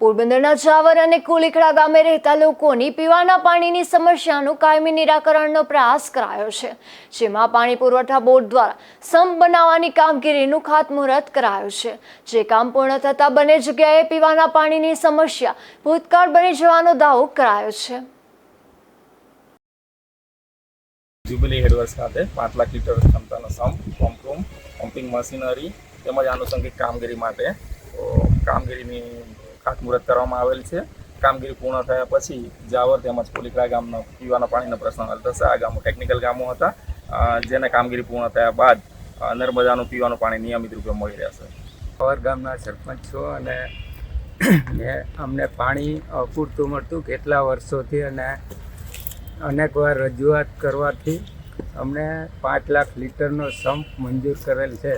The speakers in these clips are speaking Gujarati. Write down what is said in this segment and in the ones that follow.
પોરબંદરના જાવર અને કુલીખડા ગામે રહેતા લોકોની પીવાના પાણીની સમસ્યાનું કાયમી નિરાકરણનો પ્રયાસ કરાયો છે, જેમાં પાણી પુરવઠા બોર્ડ દ્વારા સંપ બનાવવાની કામગીરીનું ખાતમુહૂર્ત કરાયું છે. જે કામ પૂર્ણ થતાં બંને જગ્યાએ પીવાના પાણીની સમસ્યા ભૂતકાળ બની જવાનો દાવો કરાયો છે. જ્યુબિલી હેડવર્સ ખાતે પાંચ લાખ લીટર ક્ષમતાનો સંપ, પંપ રૂમ પમ્પિંગ મશીનરી તેમજ આનુષંગિક કામગીરી માટે કામગીરીની ખાતમુહૂર્ત કરવામાં આવેલ છે. કામગીરી પૂર્ણ થયા પછી જાવર તેમજ પોલીકરા ગામનો પીવાના પાણીનો પ્રશ્ન હલ થશે. આ ગામો ટેકનિકલ ગામો હતા. જેને કામગીરી પૂર્ણ થયા બાદ નર્મદાનું પીવાનું પાણી નિયમિત રૂપે મળી રહેશે. પવાર ગામના સરપંચ છો અને મેં અમને પાણી પૂરતું મળતું કેટલા વર્ષોથી અને અનેક વાર રજૂઆત કરવાથી અમને પાંચ લાખ લીટરનો સંપ મંજૂર કરેલ છે.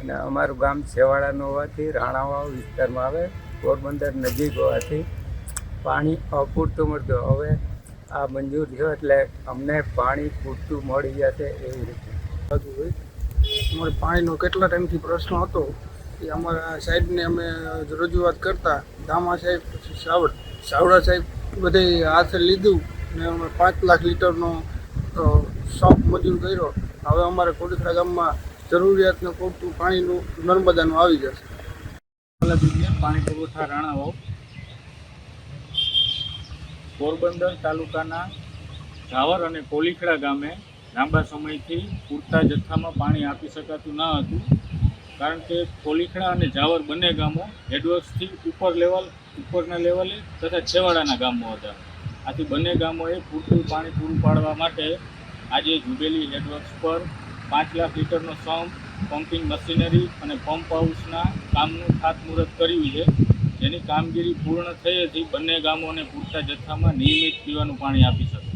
અને અમારું ગામ છેવાડાનું હોવાથી રાણાવાવ વિસ્તારમાં આવે. પોરબંદર નજીક હોવાથી પાણી અપૂરતું મળતું. હવે આ મંજૂર થયો એટલે અમને પાણી પૂરતું મળી જશે એવી રીતે. અમારે પાણીનો કેટલા ટાઈમથી પ્રશ્ન હતો એ અમારા સાહેબને અમે રજૂઆત કરતા. ધામા સાહેબ, પછી સાવડ સાવડા સાહેબ બધે હાથે લીધું ને અમે પાંચ લાખ લીટરનો શોખ મંજૂર કર્યો. હવે અમારે કોડીખરા ગામમાં જરૂરિયાતને પૂરતું પાણીનું નર્મદાનું આવી જશે. અલગ દરમિયાન પાણી પુરવઠા રાણાવાવ, પોરબંદર તાલુકાના ઝાવર અને કોલીખડા ગામે લાંબા સમયથી પૂરતા જથ્થામાં પાણી આપી શકાતું ન હતું, કારણ કે કોલીખડા અને ઝાવર બંને ગામો હેડવર્ક્સથી ઉપર લેવલ, ઉપરના લેવલે તથા છેવાડાના ગામો હતા. આથી બંને ગામોએ પૂરતું પાણી પૂરું પાડવા માટે આજે જુબેલી હેડવર્ક્સ પર પાંચ લાખ લીટરનો સંપ પમ્પિંગ મશીનરી અને પંપ હાઉસના કામનું ખાતમુહૂર્ત કર્યું છે. જેની કામગીરી પૂર્ણ થઈ હતી બંને ગામોને પૂરતા જથ્થામાં નિયમિત પીવાનું પાણી આપી શકે